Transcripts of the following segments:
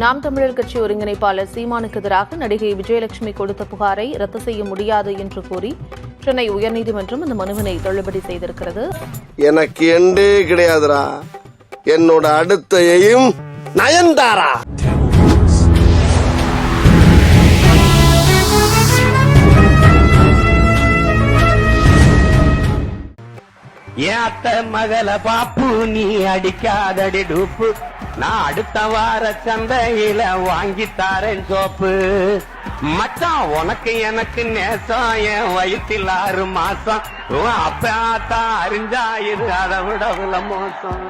நாம் தமிழர் கட்சி ஒருங்கிணைப்பாளர் சீமானுக்கு எதிராக நடிகை விஜயலட்சுமி கொடுத்த புகாரை ரத்து செய்ய முடியாது என்று கூறி சென்னை உயர்நீதிமன்றம் இந்த மனுவினை தள்ளுபடி செய்திருக்கிறது. எனக்கு எண்டே கிடையாதுடா. என்னோட அடுத்த எய்ம் நயன்தாரா அத்தை மகள பாப்பு நீ அடிக்காதடி டூப்பு. நான் அடுத்த வார சந்தையில வாங்கி தாரேன் சோப்பு. மச்சான் உனக்கு எனக்கு நேசம் என் வயிற்றில் ஆறு மாசம். அப்ப அறிஞ்சாயிரு ஆத்தா அறிஞ்சா இது அதை விட உள்ள மோசம்.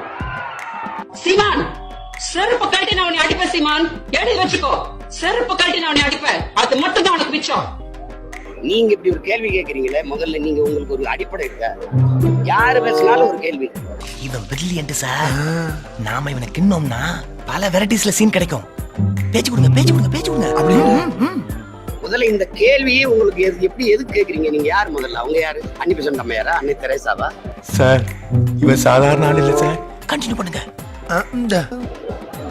சிவான் செருப்பு கழட்டி நான் உன்னை அடிப்பேன் சிமான். எழுதி வச்சுக்கோ. செருப்பு கழட்டி நான் உன்னை அடிப்பேன். அது மட்டும் தான் உனக்கு மிச்சம். நீங்க இப்படி ஒரு கேள்வி கேக்குறீங்களே முதல்ல நீங்க உங்களுக்கு ஒரு அடிப்படை இருக்கா? யாரு பேசினாலும் ஒரு கேள்வி. இவன் பிரில்லியன்ட் சார் நாம இவனை கிண்ணோம்னா பல வெரைட்டிஸ்ல சீன் கிடைக்கும். பேச்சு கொடுங்க பேச்சு கொடுங்க பேச்சு கொடுங்க. அப்படின்னு முதல்ல இந்த கேள்வியே உங்களுக்கு எது- எப்படி எதுக்கு கேக்குறீங்க? நீங்க யார் முதல்ல? அவங்க யாரு? அன்னி பெசன்ட் அம்மையாரா? அன்னை தெரேசாவா? சார் இவன் சாதாரண ஆள் இல்ல சார் கண்டினியூ பண்ணுங்க. இந்த.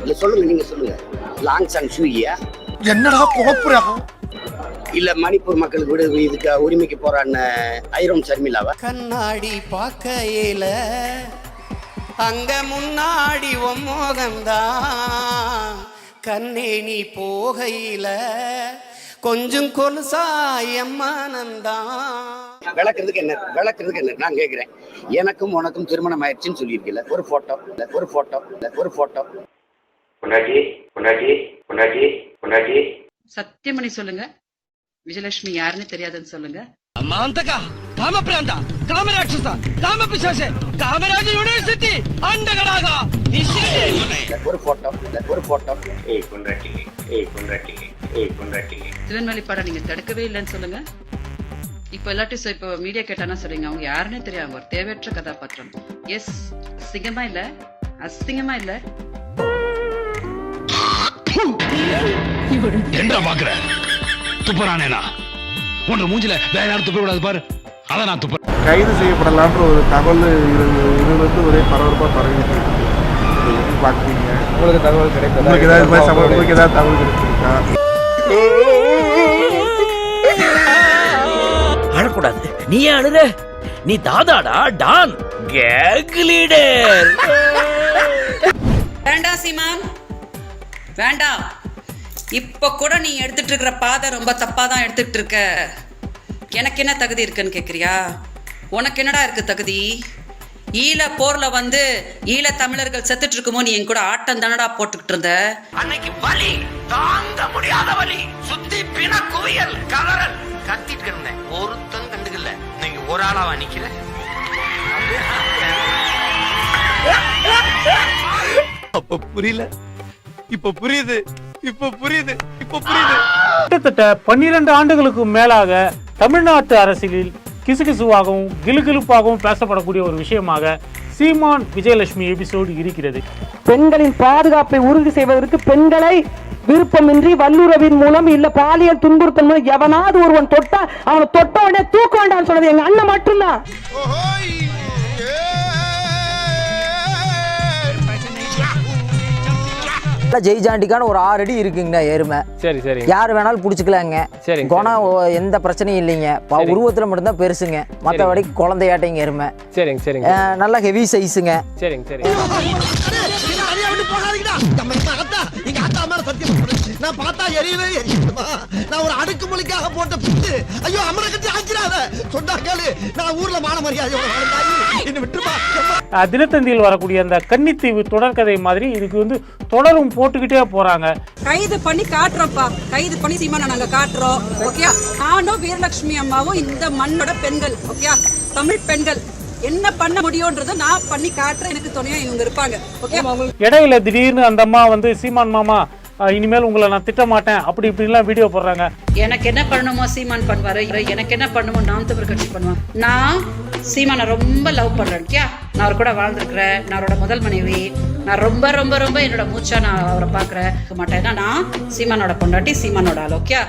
இல்ல சொல்லுங்க நீங்க சொல்லுங்க. லாங் சன் சூயா என்னடா குழப்புறா இல்ல மணிப்பூர் மக்களுக்கு விடு இதுக்கு உரிமைக்கு போறான்னு ஐரோம் சர்மிளாவா? கண்ணாடி பார்க்கையில அங்க முன்னாடி மோகம்தான். கண்ணே நீ போகையில கொஞ்சம் கொலுசாயம்மானந்தான் விளக்குறதுக்கு என்ன விளக்குறதுக்கு என்ன நான் கேக்குறேன். எனக்கும் உனக்கும் திருமணம் ஆயிடுச்சுன்னு சொல்லியிருக்கல ஒரு போட்டோ இல்ல ஒரு போட்டோ இல்ல ஒரு போட்டோ பொண்டாட்டி பொண்டாட்டி பொண்டாட்டி பொண்டாட்டி. சத்தியமணி சொல்லுங்க. விஜயலட்சுமி யாருன்னு தெரியாதுன்னு சொல்லுங்க. மாந்தகா காம பிராந்தா காம ராட்சசா காம பிசாசே படம் நீங்க தடுக்கவே இல்லைன்னு சொல்லுங்க. இப்போ எல்லாத்தையும் இப்போ மீடியா கேட்டானா சொல்றீங்க. அவங்க யாருன்னு தெரியாங்க ஒரு தேவையற்ற கதாபாத்திரம். எஸ் சிங்கமா இல்ல? அசிங்கமா இல்ல? என்ன துப்புறானேனா உன்ற மூஞ்சில வேற யாரும் துப்ப கூடாது பாரு. அதான் நான் துப்புறேன் கைது செய்யப்படலான்ற ஒரு தகவல் வந்து ஒரே பரபரப்பாக பரவிட்டு இருக்கு. பார்க்குறீங்க உங்களுக்கு தகவல் கிடைக்கும் உங்களுக்கு ஏதாவது உங்களுக்கு ஏதாவது தகவல் கிடைச்சிருக்கா? அழக்கூடாது. நீ அழுற? நீ தாதாடா டான். Cake leader. வேண்டாம் சீமான். வேண்டாம் இப்ப கூட நீ எடுத்துட்டு இருக்கிற பாதை ரொம்ப தப்பா தான் எடுத்துட்டு இருக்க எனக்கு என்ன தகுதி இருக்குன்னு கேக்குறியா? உனக்கு என்னடா இருக்கு தகுதி? ஈழ போர்ல வந்து ஈழ தமிழர்கள் செத்துட்டு இருக்குமோ நீ என் கூட ஆட்டம் தானடா போட்டுக்கிட்டு இருந்த அன்னைக்கு வலி தாங்க முடியாத வலி. சுத்தி பிண குவியல் கலரல் கத்திட்டு இருந்தேன் ஒருத்தன் கண்டுக்கல. நீங்க ஒரு ஆளாவா நிக்கிற அப்ப புரியல. இப்ப புரியுது. இப்ப புரியுது இப்ப புரியுது. கிட்டத்தட்ட பன்னிரண்டு ஆண்டுகளுக்கு மேலாக தமிழ்நாட்டு அரசியலில் கிசுகிசுவாகவும் கிலுகிலுப்பாகவும் பேசப்படக்கூடிய ஒரு விஷயமாக சீமான் விஜயலட்சுமி எபிசோடு இருக்கிறது. பெண்களின் பாதுகாப்பை உறுதி செய்வதற்கு பெண்களை விருப்பமின்றி வல்லுறவின் மூலம் இல்ல பாலியல் துன்புறுத்தல் மூலம் எவனாவது ஒருவன் தொட்டா அவனை தொட்ட உடனே தூக்க வேண்டாம்னு சொன்னது எங்க அண்ணன் மட்டும்தான். ஜெய்ஜாண்டிக்கான ஒரு ஆறு அடி இருக்குங்கண்ணா எருமை சரி சரி யார் வேணாலும் பிடிச்சிக்கலாங்க சரி குணம் எந்த பிரச்சனையும் இல்லைங்க ப- உருவத்துல மட்டும்தான் பெருசுங்க மற்றபடி குழந்தையாட்டைங்க எருமை சரிங்க சரிங்க நல்ல ஹெவி சைஸுங்க சரிங்க சரிங்க எங்க அத்தா மேல சத்தியம் நான் பார்த்தா எரியவே எரியுமா? நான் ஒரு அடுக்குமொழிக்காக போட்ட பிட்டு. ஐயோ அமர கட்டி ஆக்கிறாத சொன்னா கேளு. நான் ஊர்ல மான என்ன அஹ், தினத்தந்தியில் வரக்கூடிய அந்த கன்னித்தீவு தொடர்கதை மாதிரி இதுக்கு வந்து தொடரும் போட்டுக்கிட்டே போறாங்க. கைது பண்ணி காட்டுறோம்ப்பா கைது பண்ணி சீமானை நாங்க காட்டுறோம். ஓகே நானும் வீரலட்சுமி அம்மாவும் இந்த மண்ணோட பெண்கள். ஓகே தமிழ் பெண்கள். என்ன பண்ண முடியும்ன்றத நான் பண்ணி காட்டுறேன். எனக்கு துணையா இவங்க இருப்பாங்க. ஓகே இடையில திடீர்னு அந்த அம்மா வந்து சீமான் மாமா இனிமேல் உங்களை நான் திட்ட மாட்டேன் அப்படி இப்படிலாம் வீடியோ போடுறாங்க. எனக்கு என்ன பண்ணணுமோ சீமான் பண்ணுவாரு. இவர் எனக்கு என்ன பண்ணணுமோ நாம் தமிழ் கட்சி பண்ணுவான். நான் சீமானை ரொம்ப லவ் பண்றேன். நான் அவர் கூட வாழ்ந்திருக்கிறேன். நான் அவரோட முதல் மனைவி. நான் ரொம்ப ரொம்ப ரொம்ப என்னோட மூச்சா நான் அவரை பாக்குறேன் மாட்டேன். ஏன்னா நான் சீமானோட பொண்டாட்டி சீமானோட ஆள். ஓகே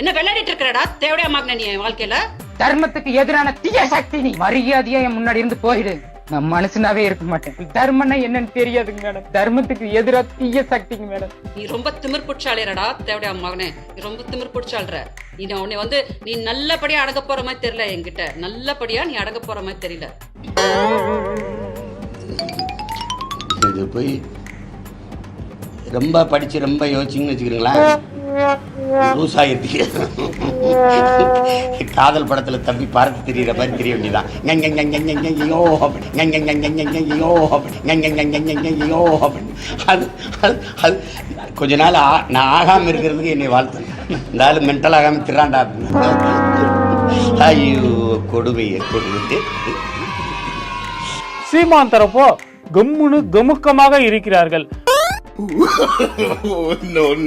என்ன விளையாடிட்டு இருக்கிறடா? தேவையா மாக்கின நீ என் வாழ்க்கையில? தர்மத்துக்கு எதிரான தீய சக்தி நீ மரியாதையா என் முன்னாடி இருந்து போயிடு. நான் மனுஷனாவே இருக்க மாட்டேன். தர்மம்னா என்னன்னு தெரியாதுங்க மேடம் தர்மத்துக்கு எதிரா தீய சக்திங்க மேடம் நீ ரொம்ப திமிர் பிடிச்சாளேடா தேவையா மகனே. ரொம்ப திமிர் பிடிச்சாள்ற. நீ நான் வந்து நீ நல்லபடியா அடங்க போற மாதிரி தெரியல என்கிட்ட. நல்லபடியா நீ அடங்க போற மாதிரி தெரியல. இது போய் ரொம்ப படிச்சு ரொம்ப யோசிச்சிங்கன்னு வச்சுக்கிறீங்களேன் லூஸ் ஆகிருக்கு காதல் படத்துல தம்பி பார்த்து தெரியுற மாதிரி தெரிய வேண்டியதான் ஞங் அப்படி. ஞங் அப்படி. அப்படி. அது அது அது கொஞ்ச நாள் ஆ- நான் ஆகாம இருக்கிறதுக்கு என்னை வாழ்த்து இந்த ஆளு மென்டல் ஆகாமல் திராண்டா ஐயோ கொடுமையே கொடுமை சீமான் தரப்போ கம்முனு கமுக்கமாக இருக்கிறார்கள். நோ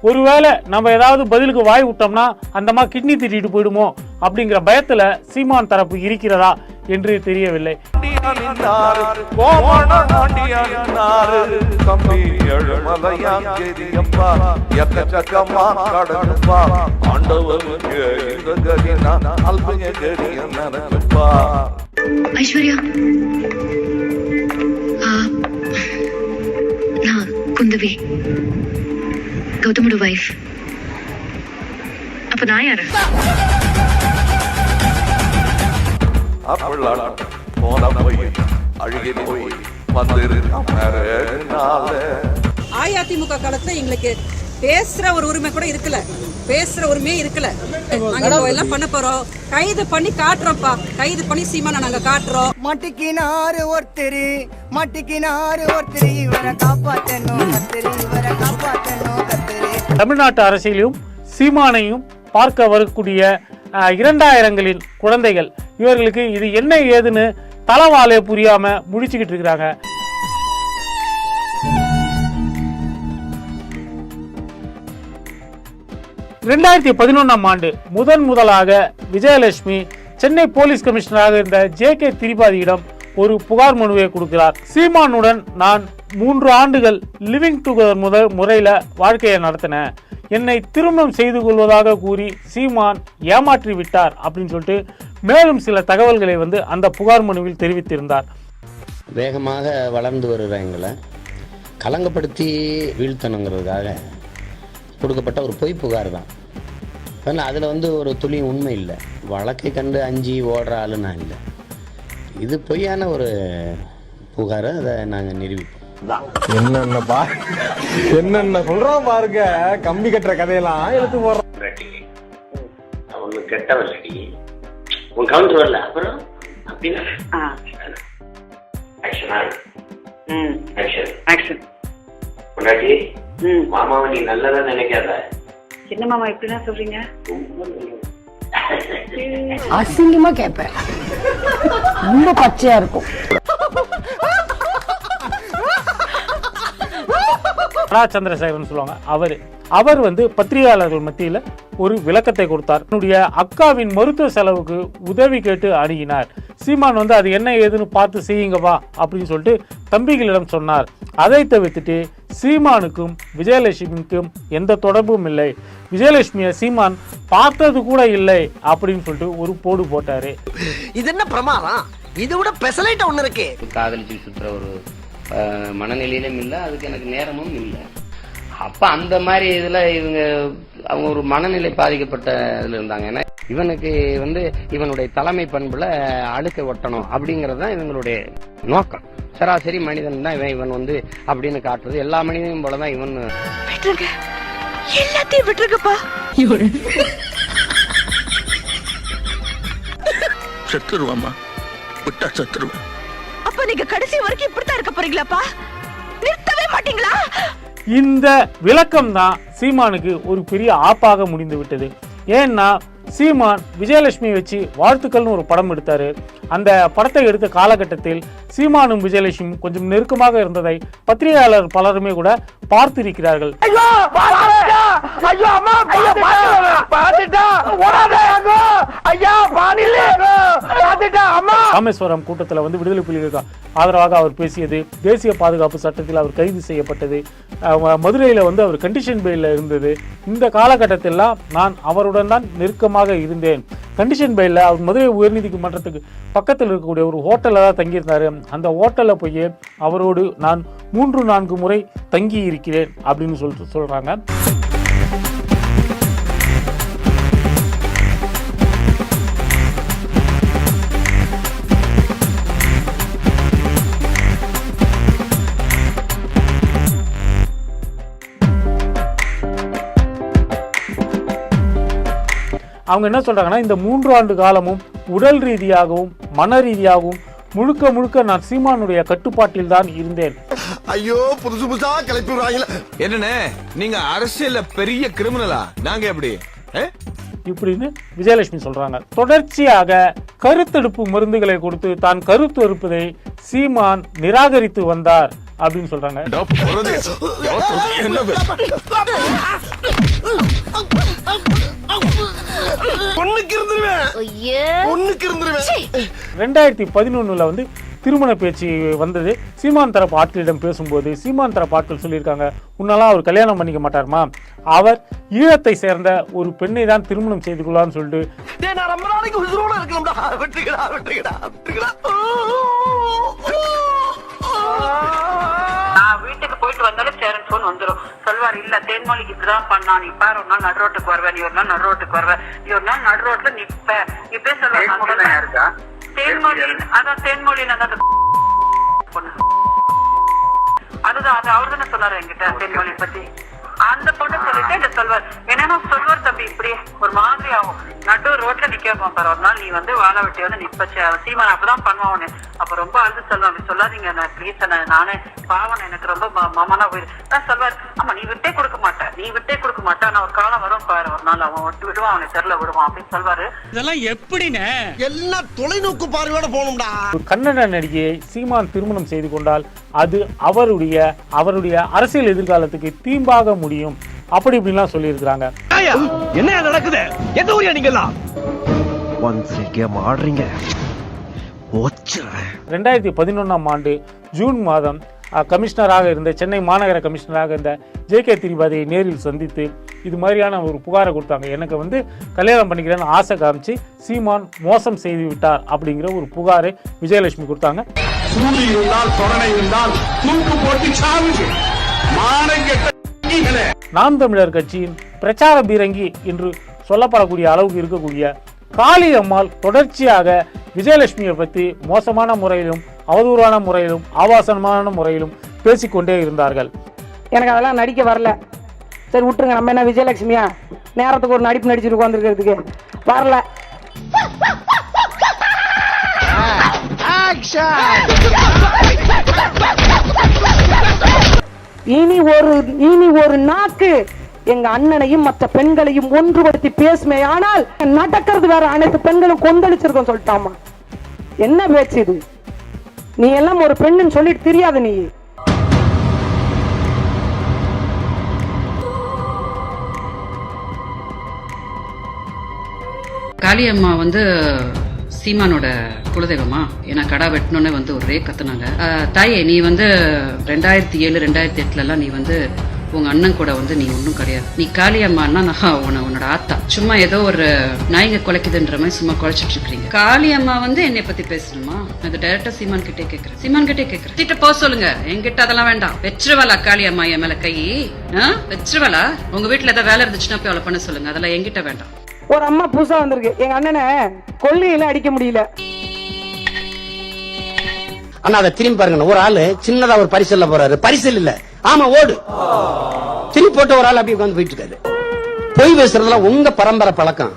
ஒருவேளை நம்ம ஏதாவது பதிலுக்கு வாய் விட்டோம்னா அந்தமா கிட்னி திட்டிட்டு போயிடுமோ அப்படிங்கிற பயத்துல சீமான் தரப்பு இருக்கிறதா என்று தெரியவில்லை. தம்பி எழுமலையாங்கிரியப்பா எக்கச்சக்கமா கடனுப்பா ஆண்டவனுக்கு இந்த கதினா அல்பங்க கதிய நினைப்பா ஐஸ்வர்யா. நான் குந்தவி. கௌதமோட வைஃப் அப்ப நான் யாரு? அப்படிலாம் போன போய் அழுகி போய் வந்திருக்காம அஇஅதிமுக காலத்துல எங்களுக்கு பேசுற ஒரு உரிமை கூட இருக்கல. பேசுற உரிமையே இருக்கல. நாங்க எல்லாம் பண்ண போறோம். கைது பண்ணி காட்டுறோம்ப்பா. கைது பண்ணி சீமானை நாங்க காட்டுறோம். மட்டிக்கினாரு ஒருத்தர் மட்டிக்கினாரு ஒருத்தர் இவரை கத்திரி இவரை கத்திரி. தமிழ்நாட்டு அரசியலையும் சீமானையும் பார்க்க வரக்கூடிய இரண்டாயிரங்களின் குழந்தைகள். இவர்களுக்கு இது என்ன ஏதுன்னு தலவாலே புரியாம முழிச்சுக்கிட்டு இருக்கிறாங்க. ரெண்டாயிரத்தி பதினொன்னாம் ஆண்டு முதன் முதலாக விஜயலட்சுமி சென்னை போலீஸ் கமிஷனராக இருந்த ஜே கே திரிபாதியிடம் ஒரு புகார் மனுவை கொடுக்கிறார். சீமானுடன் நான் மூன்று ஆண்டுகள் லிவிங் டுகெதர் முதல் முறையில் வாழ்க்கையை நடத்தினேன் என்னை திருமணம் செய்து கொள்வதாக கூறி சீமான் ஏமாற்றி விட்டார் அப்படின்னு சொல்லிட்டு மேலும் சில தகவல்களை வந்து அந்த புகார் மனுவில் தெரிவித்திருந்தார். வேகமாக வளர்ந்து வருகிற எங்களை கலங்கப்படுத்தி வீழ்த்தணுங்கிறதுக்காக கொடுக்கப்பட்ட ஒரு பொய் புகார் தான். அதனால் அதில் வந்து ஒரு துளி உண்மை இல்லை. வழக்கை கண்டு அஞ்சி ஓடுற ஆளு நான் இல்லை. இது பொய்யான ஒரு புகாரை அதை நாங்கள் நிரூபிப்போம். என்னென்ன பா என்னென்ன சொல்றோம் பாருங்க. கம்பி கட்டுற கதையெல்லாம் எடுத்து போடுறோம் ஒண்ணு கெட்டவல்லடி உன் கவுண்டர் வரல. அப்புறம்? அப்படின்னா? முன்னாடி மாமாவை நீ நல்லதா நினைக்காத. என்ன மாமா இப்படிதான் சொல்றீங்க? அசிங்கமா கேட்பேன் ரொம்ப பச்சையா இருக்கும். ரா சந்திரசேகரன் சொல்லுவாங்க. அவர். அவர் வந்து பத்திரிகையாளர்கள் மத்தியில் ஒரு விளக்கத்தை கொடுத்தார். என்னுடைய அக்காவின் மருத்துவ செலவுக்கு உதவி கேட்டு அணுகினார். சீமான் வந்து அது என்ன ஏதுன்னு பார்த்து செய்யுங்கப்பா அப்படின்னு சொல்லிட்டு தம்பிகளிடம் சொன்னார். அதை தவிர்த்துட்டு சீமானுக்கும் விஜயலட்சுமிக்கும் எந்த தொடர்பும் இல்லை. விஜயலட்சுமியை சீமான் பார்த்தது கூட இல்லை அப்படின்னு சொல்லிட்டு ஒரு போடு போட்டாரு. இது என்ன பிரமாதம்? இது விட பெசலைட்ட ஒண்ணு இருக்கு. காதலிச்சு சுத்துற ஒரு மனநிலையிலும் இல்லை அதுக்கு எனக்கு நேரமும் இல்லை. அப்ப அந்த மாதிரி இதுல இவங்க அவங்க ஒரு மனநிலை பாதிக்கப்பட்ட இதுல இருந்தாங்க. ஏன்னா இவனுக்கு வந்து இவனுடைய தலைமை பண்புல அழுக்க ஒட்டணும் அப்படிங்கறது தான் இவங்களுடைய நோக்கம். சராசரி மனிதன் தான் இவன் இவன் வந்து அப்படின்னு காட்டுறது. எல்லா மனிதனும் போலதான் இவன் விட்டுருங்க. எல்லாத்தையும் விட்டுருங்கப்பா. செத்துருவாமா விட்டா செத்துருவேன் நீங்க கடைசி வரைக்கும் இப்படித்தான் இருக்க போறீங்களாப்பா? நிறுத்தவே மாட்டீங்களா? இந்த விளக்கம் தான் சீமானுக்கு ஒரு பெரிய ஆப்பாக முடிந்து விட்டது. ஏன்னா சீமான் விஜயலட்சுமி வச்சு வாழ்த்துக்கள்னு ஒரு படம் எடுத்தாரு. அந்த படத்தை எடுத்த காலகட்டத்தில் சீமானும் விஜயலட்சுமியும் கொஞ்சம் நெருக்கமாக இருந்ததை பத்திரிகையாளர் பலருமே கூட பார்த்திருக்கிறார்கள். ஐயோ ராமேஸ்வரம் கூட்டத்தில் வந்து விடுதலை புலிகளுக்கு ஆதரவாக அவர் பேசியது தேசிய பாதுகாப்பு சட்டத்தில் அவர் கைது செய்யப்பட்டது மதுரையில் வந்து அவர் கண்டிஷன் பெயிலில் இருந்தது. இந்த காலகட்டத்திலாம் நான் அவருடன் தான் நெருக்கமாக இருந்தேன். கண்டிஷன் பெயிலில் அவர் மதுரை உயர்நீதிமன்றத்துக்கு பக்கத்தில் இருக்கக்கூடிய ஒரு ஹோட்டலில் தான் தங்கியிருந்தார். அந்த ஹோட்டலில் போய் அவரோடு நான் மூன்று நான்கு முறை தங்கி இருக்கிறேன் அப்படின்னு சொல்லிட்டு சொல்கிறாங்க அவங்க என்ன சொல்றாங்கன்னா இந்த மூன்று ஆண்டு காலமும் உடல் ரீதியாகவும் மன ரீதியாகவும் முழுக்க முழுக்க நான் சீமானுடைய கட்டுப்பாட்டில் தான் இருந்தேன். ஐயோ புதுசு புதுசா கிளப்பி விடுறாங்களே என்னண்ணே நீங்க அரசியல்ல பெரிய கிரிமினலா? நாங்க எப்படி? இப்படின்னு விஜயலட்சுமி சொல்றாங்க. தொடர்ச்சியாக கருத்தெடுப்பு மருந்துகளை கொடுத்து தான் கருத்து இருப்பதை சீமான் நிராகரித்து வந்தார். அப்படின்னு சொல்றாங்க. ரெண்டாயிரத்தி பதினொன்னுல வந்து திருமண பேச்சு வந்தது. சீமான் தரப்பு ஆட்களிடம் பேசும்போது சீமான் தரப்பு ஆட்கள் சொல்லியிருக்காங்க உன்னெல்லாம் அவர் கல்யாணம் பண்ணிக்க மாட்டாருமா? அவர் ஈழத்தை சேர்ந்த ஒரு பெண்ணை தான் திருமணம் செய்து கொள்ளான்னு சொல்லிட்டு நான் வீட்டுக்கு போயிட்டு வந்தாலும் சேரன் போன் வந்துரும். சொல்வார் இல்ல தேன்மொழிக்கு இப்படிதான் பண்ணா நீ பாரு ஒரு நாள் நடு ரோட்டுக்கு வருவ. நீ ஒரு நாள் நடு ரோட்டுக்கு வருவ. நீ ஒரு நாள் நடு ரோட்ல நிப்ப. இப்படியே சொல்லுவாங்க தேன்மொழி அதான் தேன்மொழி அந்த பொண்ணு. அதுதான் அது அவர் தானே சொன்னாரு என்கிட்ட தேன்மொழி பத்தி. அந்த பொண்ணு இதை சொல்வார்? என்னன்னா சொல்வார் தம்பி இப்படி ஒரு மாதிரி ஆகும். நடு ரோட்ல நிக்க வைப்பான் பாரு. ஒரு நாள் நீ வந்து வாழ வெட்டி வந்து நிப்ப சே- சீமான் அப்பதான் பண்ணுவான் உன்னை. அப்ப ரொம்ப அழுது சொல்லுவான் அப்படி சொல்லாதீங்க நான் ப்ளீஸ் நானே பாவன் எனக்கு ரொம்ப ம- மமனா போயிரு. நான் சொல்வார் ஆமா நீ விட்டே கொடுக்க மாட்ட. நீ விட்டே கொடுக்க மாட்ட. ஆனா ஒரு காலம் வரும் பாரு. ஒரு நாள் அவன் விட்டு விடுவான். அவனை தெருல விடுவான். அப்படின்னு சொல்வாரு. இதெல்லாம் எப்படின்னு எல்லாம் தொலைநோக்கு பார்வையோட போகணும்டா. ஒரு கன்னட நடிகையை சீமான் திருமணம் செய்து கொண்டால் அது அவருடைய அவருடைய அரசியல் எதிர்காலத்துக்கு தீம்பாக முடியும். அப்படி இப்படின்லாம் சொல்லியிருக்கிறாங்க. என்ன நடக்குது? எந்த ஊரியா நீங்கலாம் ஒன்ஸ் கேம் ஆடுறீங்க ரெண்டாயிரத்தி பதினொன்றாம் ஆண்டு ஜூன் மாதம் கமிஷனராக இருந்த சென்னை மாநகர கமிஷனராக இருந்த ஜே கே திரிபாதியை நேரில் சந்தித்து இது மாதிரியான ஒரு புகாரை கொடுத்தாங்க. எனக்கு வந்து கல்யாணம் பண்ணிக்கிறேன்னு ஆசை காமிச்சு சீமான் மோசம் செய்து விட்டார் அப்படிங்கிற ஒரு புகாரை விஜயலட்சுமி கொடுத்தாங்க. சூழி இருந்தால் இருந்தால் தூக்கு போட்டு நாம் தமிழர் கட்சியின் பிரச்சார பீரங்கி என்று சொல்லப்படக்கூடிய அளவுக்கு இருக்கக்கூடிய காளி அம்மாள் தொடர்ச்சியாக விஜயலட்சுமியை பற்றி மோசமான முறையிலும் அவதூறான முறையிலும் ஆபாசமான முறையிலும் பேசிக்கொண்டே இருந்தார்கள் எனக்கு அதெல்லாம் நடிக்க வரல சரி விட்டுருங்க நம்ம என்ன விஜயலட்சுமியா நேரத்துக்கு ஒரு நடிப்பு நடிச்சுட்டு உட்காந்துருக்கிறதுக்கு வரல இனி ஒரு இனி ஒரு நாக்கு எங்க அண்ணனையும் மற்ற பெண்களையும் ஒன்றுபடுத்தி பேசுமே ஆனால் நடக்கிறது வேற. அனைத்து பெண்களும் கொந்தளிச்சிருக்கோம் சொல்லிட்டாமா? என்ன பேச்சு இது? நீ எல்லாம் ஒரு பெண்ணுன்னு சொல்லிட்டு தெரியாது நீ. காளியம்மா வந்து சீமானோட குலதெய்வமா? ஏன்னா கடா வெட்டணும்னு வந்து ஒரே கத்துனாங்க. தாயே நீ வந்து ரெண்டாயிரத்தி ஏழு ரெண்டாயிரத்தி எட்டுல எல்லாம் நீ வந்து உங்க அண்ணன் கூட வந்து நீ ஒன்றும் கிடையாது. நீ காளியம்மான்னா நான் உன உன்னோட ஆத்தா. சும்மா ஏதோ ஒரு நாய்ங்க குலைக்குதுன்ற மாதிரி சும்மா குலைச்சிட்டு இருக்கீங்க காளியம்மா வந்து என்னை பத்தி பேசணுமா? அது டைரக்டா சீமான் கிட்டே கேட்கறேன் சீமான் கிட்டே கேட்கறேன் திட்ட போக சொல்லுங்க. என்கிட்ட அதெல்லாம் வேண்டாம். வெற்றுவலா காளியம்மா என் மேல கை? ஆ? உங்க வீட்டுல ஏதாவது வேலை இருந்துச்சுன்னா போய் அவளை பண்ண சொல்லுங்க. அதெல்லாம் என்கிட்ட வேண்டாம். ஒரு அம்மா புதுசா வந்திருக்கு. எங்க அண்ணனை கொள்ளையில அடிக்க முடியல. ஆனா அதை திரும்பி பாருங்க ஒரு ஆளு சின்னதா ஒரு பரிசல்ல போறாரு. பரிசல் இல்ல. ஆமா ஓடு. திரும்பி போட்ட ஒரு ஆள் அப்படி உட்கார்ந்து போயிட்டு இருக்காரு. பொய் பேசுறதுலாம் உங்க பரம்பரை பழக்கம்.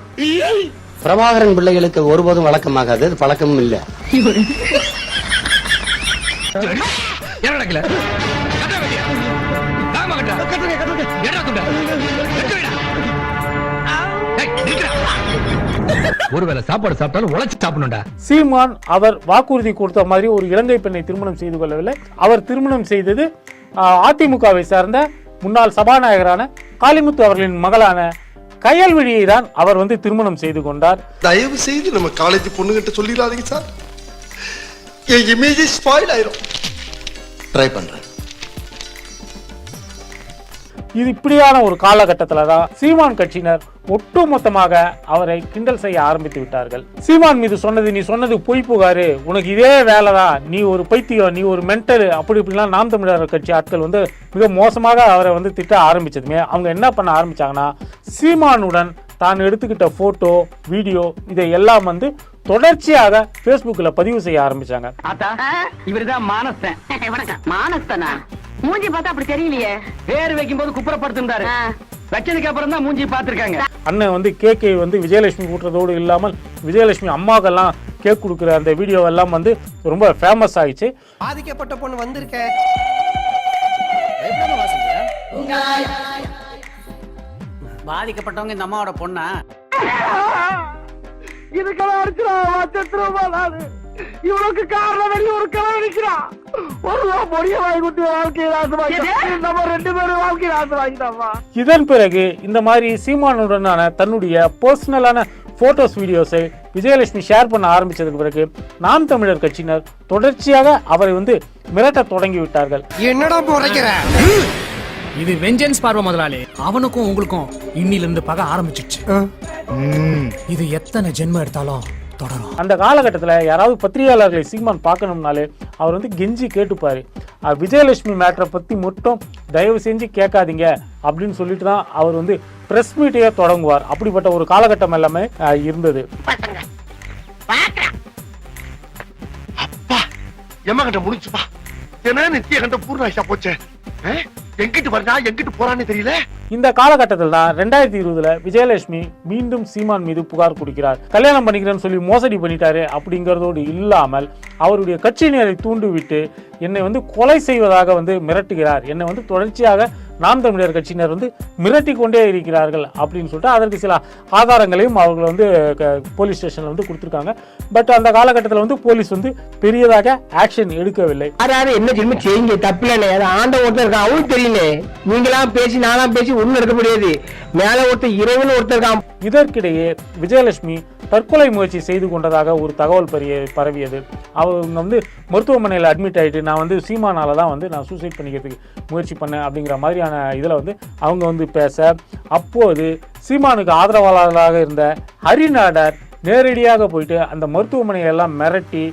பிரபாகரன் பிள்ளைகளுக்கு ஒருபோதும் வழக்கமாகாது. அது பழக்கமும் இல்ல. என்ன ஒருவேளை சாப்பாடு சாப்பிட்டாலும் உழைச்சு சாப்பிடணும்டா. சீமான் அவர் வாக்குறுதி கொடுத்த மாதிரி ஒரு இலங்கை பெண்ணை திருமணம் செய்து கொள்ளவில்லை. அவர் திருமணம் செய்தது அதிமுகவை சார்ந்த முன்னாள் சபாநாயகரான காளிமுத்து அவர்களின் மகளான கயல்விழியை தான் அவர் வந்து திருமணம் செய்து கொண்டார். தயவு செய்து நம்ம காலேஜ் பொண்ணுகிட்ட சொல்லிடாதீங்க சார். என் இமேஜ் ஸ்பாயில் ஆயிரும். ட்ரை பண்றேன். இது இப்படியான ஒரு காலகட்டத்தில் தான் சீமான் கட்சியினர் ஒட்டுமொத்தமாக அவரை கிண்டல் செய்ய ஆரம்பித்து விட்டார்கள். சீமான் மீது சொன்னது நீ சொன்னது பொய் புகாரு. உனக்கு இதே வேலை தான் நீ ஒரு பைத்தியம் நீ ஒரு மென்டல் அப்படி இப்படிலாம் நாம் தமிழர் கட்சி ஆட்கள் வந்து மிக மோசமாக அவரை வந்து திட்ட ஆரம்பிச்சதுமே அவங்க என்ன பண்ண ஆரம்பிச்சாங்கன்னா சீமானுடன் தான் எடுத்துக்கிட்ட ஃபோட்டோ வீடியோ இதை எல்லாம் வந்து தொடர்ச்சியாக ஃபேஸ்புக்கில் பதிவு செய்ய ஆரம்பிச்சாங்க. ஆத்தா இவருதான் மானஸ்தன் வணக்கம். மானஸ்தனா மூஞ்சி பார்த்தா அப்படி தெரியலையே. பேர் வைக்கும் போது குப்புறப்படுத்திருந்தாரு வச்சதுக்கு அப்புறம் தான் மூஞ்சி பாத்திருக்காங்க அண்ணன் வந்து கேக்கை வந்து விஜயலட்சுமி கூட்டுறதோடு இல்லாமல் விஜயலட்சுமி அம்மாக்கெல்லாம் கேக் கொடுக்குற அந்த வீடியோ எல்லாம் வந்து ரொம்ப ஃபேமஸ் ஆயிடுச்சு. பாதிக்கப்பட்ட பொண்ணு வந்திருக்க. பாதிக்கப்பட்டவங்க இந்த அம்மாவோட பொண்ணா? இதுக்கெல்லாம் அடிச்சிடான் செத்துருவா நானு? இவனுக்கு காரணம் வெளிய ஒரு கிழமை நிக்கிறான் ஒரு ரூபா பொடிய வாங்கி கொடுத்து வாழ்க்கையை நாசமாக்கி நம்ம ரெண்டு பேரும் வாழ்க்கையை நாசமாக்கிட்டாமா இதன் பிறகு இந்த மாதிரி சீமானுடனான தன்னுடைய பர்சனலான போட்டோஸ் வீடியோஸை விஜயலட்சுமி ஷேர் பண்ண ஆரம்பிச்சதுக்கு பிறகு நாம் தமிழர் கட்சியினர் தொடர்ச்சியாக அவரை வந்து மிரட்ட தொடங்கி விட்டார்கள். என்னடா இது வெஞ்சன்ஸ் பார்வை முதலாளி. அவனுக்கும் உங்களுக்கும் இன்னில இருந்து பக ஆரம்பிச்சிடுச்சு இது எத்தனை ஜென்மம் எடுத்தாலும் தொடரும். அந்த காலகட்டத்தில் யாராவது பத்திரிகையாளர்களை சீமான் பார்க்கணும்னாலே அவர் வந்து கெஞ்சி கேட்டுப்பாரு. விஜயலட்சுமி மேட்டரை பற்றி மட்டும் தயவு செஞ்சு கேட்காதீங்க அப்படின்னு சொல்லிட்டு தான் அவர் வந்து ப்ரெஸ் மீட்டையே தொடங்குவார். அப்படிப்பட்ட ஒரு காலகட்டம் எல்லாமே இருந்தது. எம்மா கண்ட முடிச்சுப்பா. என்ன நித்திய கண்ட பூர்ணாயிஷா போச்சே? எங்கிட்டு வரா எங்கிட்டு போறான்னு தெரியல? இந்த காலகட்டத்தில் தான் ரெண்டாயிரத்தி இருபதுல விஜயலட்சுமி மீண்டும் சீமான் மீது புகார் கொடுக்கிறார். கல்யாணம் பண்ணிக்கிறேன்னு சொல்லி மோசடி பண்ணிட்டாரு அப்படிங்கிறதோடு இல்லாமல் அவருடைய கட்சியினரை தூண்டிவிட்டு என்னை வந்து கொலை செய்வதாக வந்து மிரட்டுகிறார். என்னை வந்து தொடர்ச்சியாக நாம் தமிழர் கட்சியினர் வந்து மிரட்டி கொண்டே இருக்கிறார்கள் அப்படின்னு சொல்லிட்டு அதற்கு சில ஆதாரங்களையும் அவர்கள் வந்து க- போலீஸ் ஸ்டேஷனில் வந்து கொடுத்துருக்காங்க. பட் அந்த காலகட்டத்தில் வந்து போலீஸ் வந்து பெரியதாக ஆக்ஷன் எடுக்கவில்லை. யாராவது என்ன ஜென்ம செய்யுங்க? தப்பில்லை அது ஆண்ட ஒருத்தர் இருக்கான் அவனுக்கு தெரியல நீங்களாம் பேசி நானாம் பேசி ஒன்றும் எடுக்க முடியாது. மேலே ஒருத்தர் இறைவன் ஒருத்தர் இருக்கான். இதற்கிடையே விஜயலட்சுமி தற்கொலை முயற்சி செய்து கொண்டதாக ஒரு தகவல் பெரிய பரவியது. அவங்க வந்து மருத்துவமனையில் அட்மிட் ஆகிட்டு நான் வந்து சீமானால் தான் வந்து நான் சூசைட் பண்ணிக்கிறதுக்கு முயற்சி பண்ணேன் அப்படிங்கிற மாதிரியான இதில் வந்து அவங்க வந்து பேச அப்போது சீமானுக்கு ஆதரவாளராக இருந்த ஹரிநாடர் நேரடியாக போயிட்டு அந்த மருத்துவமனையை எல்லாம் மிரட்டி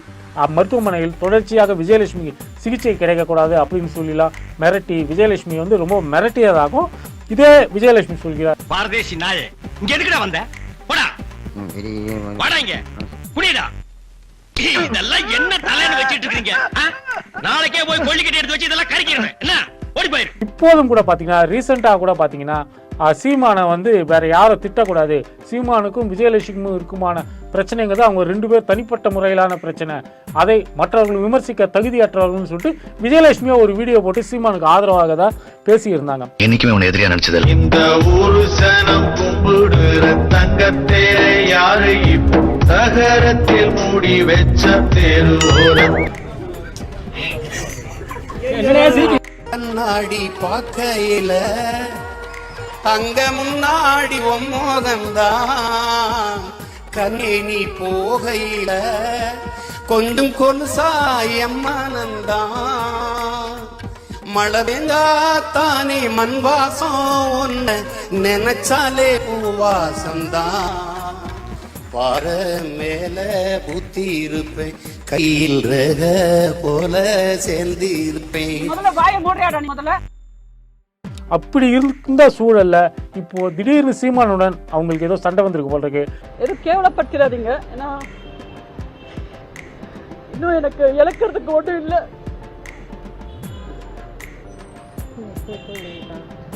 மருத்துவமனையில் தொடர்ச்சியாக விஜயலட்சுமிக்கு சிகிச்சை கிடைக்கக்கூடாது அப்படின்னு சொல்லிலாம் மிரட்டி விஜயலட்சுமி வந்து ரொம்ப மிரட்டியதாகவும் இதே விஜயலட்சுமி சொல்கிறார். பாரதேசி நாயே இங்க எதுக்குடா வந்த? போடா. வாடா இங்க. புரியுதா இதெல்லாம் என்ன தலைன்னு வச்சிட்டு இருக்கீங்க? நாளைக்கே போய் கொள்ளிக்கட்டி எடுத்து வச்சு இதெல்லாம் கறிக்கிறேன். என்ன? ஓடி போயிரு. இப்போதும் கூட பார்த்தீங்கன்னா ரீசெண்டாக கூட பார்த்தீங்கன்னா அஹ், சீமானை வந்து வேற யாரும் திட்டக்கூடாது. சீமானுக்கும் விஜயலட்சுமிக்கும் இருக்குமான பிரச்சனைங்கிறது அவங்க ரெண்டு பேர் தனிப்பட்ட முறையிலான பிரச்சனை. அதை மற்றவர்கள் விமர்சிக்க தகுதியற்றவர்கள்னு சொல்லிட்டு விஜயலட்சுமியை ஒரு வீடியோ போட்டு சீமானுக்கு ஆதரவாக தான் பேசியிருந்தாங்க. என்னைக்குமே உன்னை எதிரியா நினைச்சதில்லை. இந்த ஊரு சனம் கும்பிடுற தங்கத்தே யாரு இப்போ தகரத்தில் மூடி வச்ச தெருவோரம் கண்ணாடி பார்க்கையில அங்க முன்னாடி கண்ணே நீ போகையில கொண்டும் கொலுசாயம்மானந்தா மழை பெஞ்சாத்தானே மண் வாசம் ஒன்ன நினைச்சாலே பூவாசம்தான். பாறை மேல புத்தி இருப்பேன் கையில் ரக போல சேர்ந்து இருப்பேன் அப்படி இருந்த சூழல்ல இப்போ திடீர்னு சீமானுடன் அவங்களுக்கு ஏதோ சண்டை வந்திருக்கு போல இருக்கு. எதுவும் கேவலப்படுத்திடாதீங்க. ஏன்னா இன்னும் எனக்கு இழக்கிறதுக்கு ஒன்றும் இல்லை.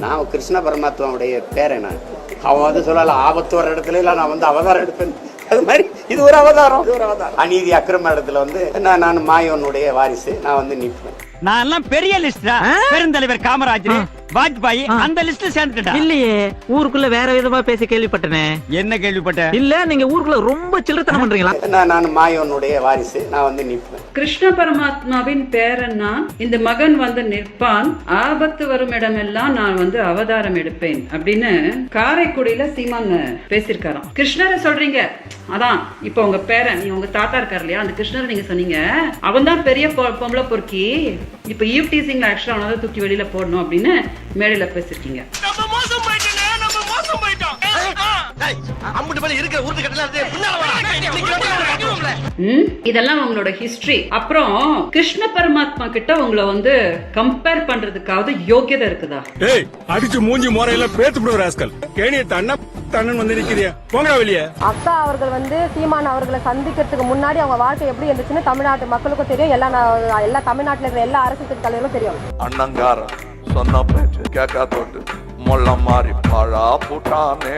நான் கிருஷ்ண பரமாத்மாவுடைய பேரன் நான். அவன் வந்து சொல்லல ஆபத்து வர இடத்துல இல்ல நான் வந்து அவதாரம் எடுப்பேன். அது மாதிரி இது ஒரு அவதாரம். இது ஒரு அவதாரம். அநீதி அக்கிரம இடத்துல வந்து நான் நான் மாயோனுடைய வாரிசு நான் வந்து நிற்பேன். நான் எல்லாம் பெரிய லிஸ்டா பெருந்தலைவர் காமராஜர். வாஜ்பாய் அந்த லிஸ்ட் சேர்ந்துட்டா? இல்லையே ஊருக்குள்ள வேற விதமா பேசி கேள்விப்பட்டனே. என்ன கேள்விப்பட்ட? இல்ல நீங்க ஊருக்குள்ள ரொம்ப சில்லறத்தனம் பண்றீங்களா? நான் மாயோனுடைய வாரிசு. நான் வந்து நிற்பேன். கிருஷ்ண பரமாத்மாவின் பேரன்னா இந்த மகன் வந்து நிற்பான். ஆபத்து வரும் இடமெல்லாம் நான் வந்து அவதாரம் எடுப்பேன் அப்படின்னு காரைக்குடியில சீமான் பேசியிருக்காராம். கிருஷ்ணரை சொல்றீங்க. அதான் இப்ப உங்க பேரன் நீ உங்க தாத்தா இருக்காரு இல்லையா? அந்த கிருஷ்ணரை நீங்க சொன்னீங்க. அவன் தான் பெரிய பொம்பளை பொறுக்கி. இப்ப ஈவ் டீசிங்ல ஆக்சுவலா அவனை தான் தூக்கி வெளியில போடணும் அப்படின்னு மேடையில. ம்? இதெல்லாம் உங்களோட ஹிஸ்டரி அப்புறம் கிருஷ்ண பரமாத்மா கிட்ட உங்களை வந்து கம்பேர் பண்றதுக்காவது யோகியதை இருக்குதா? ஏய் அடிச்சு மூஞ்சி முறையில பேத்து விடுற ராஸ்கல். கேணிய தண்ணா தண்ணன் வந்து நிக்கிறியா. போங்கடா வெளியே. அக்கா அவர்கள் வந்து சீமான் அவர்களை சந்திக்கிறதுக்கு முன்னாடி அவங்க வாழ்க்கை எப்படி இருந்துச்சுன்னு தமிழ்நாட்டு மக்களுக்கும் தெரியும். எல்லா எல்லா தமிழ்நாட்டுல இருக்கிற எல்லா அரசியல் தலைவர்களும் தெரியும். அண்ணங்கார சொன்ன பேச்சு கேட்கா தொட்டு மொள்ள மாறி பாழா போட்டானே